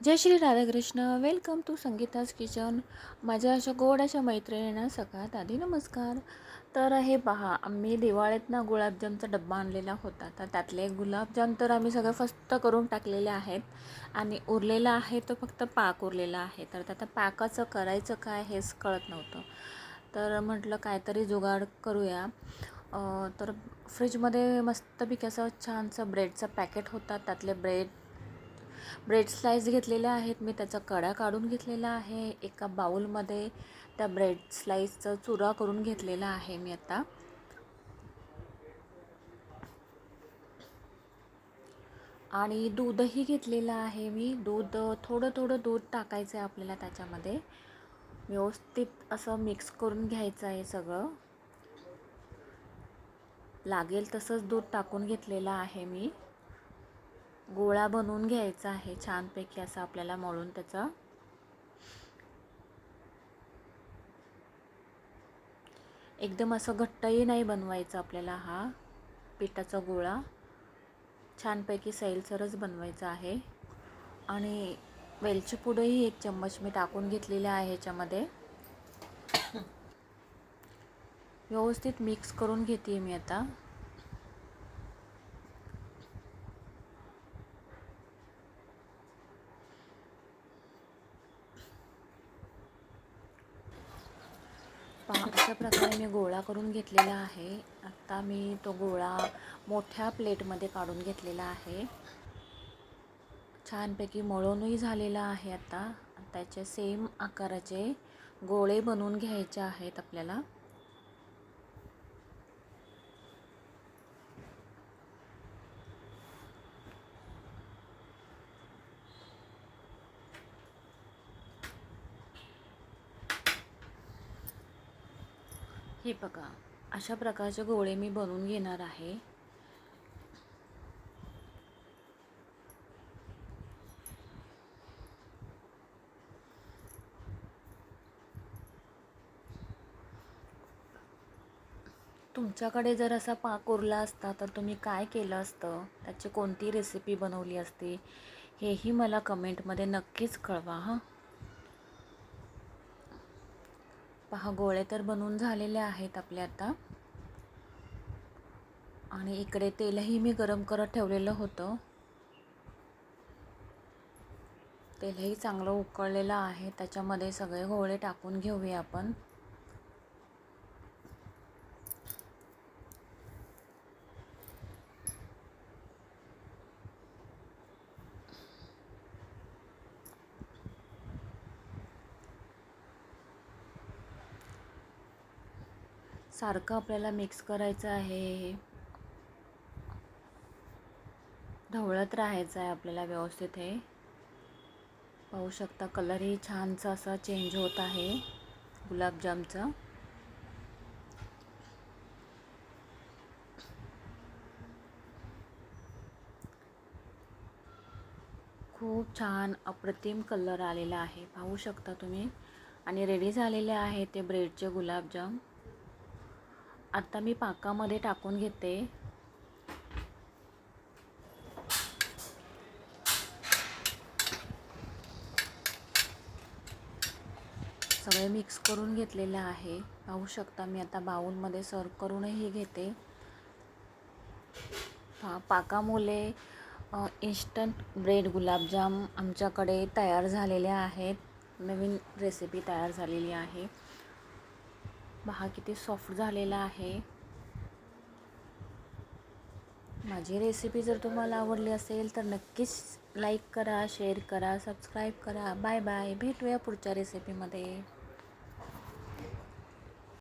Jai Shri Radhakrishna. Welcome to Sangeeta's kitchen माझ्या अशा गोड अशा मैत्रिणींना सगळ्यात आधी नमस्कार. तर हे पहा आम्ही दिवाळीत ना गुलाबजामचा डब्बा आणलेला होता. तर त्यातले गुलाबजाम तर आम्ही सगळं फस्त करून टाकलेले आहेत. आणि उरलेला आहे तो फक्त पाक उरलेला आहे. तर आता पाकाचं करायचं काय हेच कळत नव्हतं. तर म्हटलं काहीतरी जुगाड करूया. तर फ्रीजमध्ये मस्तपैकी असं छानसं ब्रेडचं पॅकेट होता. त्यातले ब्रेड ब्रेड स्लाईस घेतलेल्या आहेत. मी त्याचा कडा काढून घेतलेला आहे. एका बाउलमध्ये त्या ब्रेड स्लाईसचा चुरा करून घेतलेला आहे मी आता. आणि दूधही घेतलेलं आहे मी. दूध थोडं थोडं दूध टाकायचं आहे आपल्याला त्याच्यामध्ये. व्यवस्थित असं मिक्स करून घ्यायचं आहे सगळं. लागेल तसंच दूध टाकून घेतलेलं आहे मी. गोळा बनवून घ्यायचा आहे छानपैकी असं आपल्याला मळून त्याचा. एकदम असं घट्टही नाही बनवायचं आपल्याला हा पिठाचा गोळा. छानपैकी सैलसरच बनवायचा आहे. आणि वेलची पुडंही एक चम्मच मी टाकून घेतलेली आहे ह्याच्यामध्ये. व्यवस्थित मिक्स करून घेते मी आता. पहा अशा प्रकारे मी गोळा करून घेतलेला आहे. आत्ता मी तो गोळा मोठ्या प्लेटमध्ये काढून घेतलेला आहे. छानपैकी मळूनही झालेला आहे आत्ता त्याचे सेम आकाराचे गोळे बनवून घ्यायचे आहेत आपल्याला. हे बघा अशा प्रकारचे गोळे मी बनवून घेणार आहे. तुमच्याकडे जर असा पाक उरला असता तर तुम्ही काय केलं असतं? त्याची कोणती रेसिपी बनवली असती? हेही मला कमेंटमध्ये नक्कीच कळवा हां. पहा गोळे तर बनवून झालेले आहेत आपले आता. आणि इकडे तेलही मी गरम करत ठेवलेलं होतं. तेलही चांगलं उकळलेलं आहे. त्याच्यामध्ये सगळे गोळे टाकून घेऊया आपण. सारखं आपल्याला मिक्स करायचं आहे. ढवळत राहायचं आहे आपल्याला व्यवस्थित हे. पाहू शकता कलरही छानसा असा चेंज होत आहे. गुलाबजामचा. खूप छान अप्रतिम कलर आलेला आहे. पाहू शकता तुम्ही. आणि रेडी झालेले आहे ते ब्रेडचे गुलाबजाम. आता मी पाकामध्ये टाकून घेते. सगळे मिक्स करून घेतलेले आहे. पाहू शकता मी आता बाऊलमध्ये सर्व करूनही घेते. पा पाकामुळे इन्स्टंट ब्रेड गुलाबजाम आमच्याकडे तयार झालेले आहेत. नवीन रेसिपी तयार झालेली आहे. पहा किती सॉफ्ट झालेला आहे. माझी रेसिपी जर तुम्हाला आवडली असेल तर नक्कीच लाईक करा शेअर करा सबस्क्राईब करा. बाय बाय भेटूया पुढच्या रेसिपीमध्ये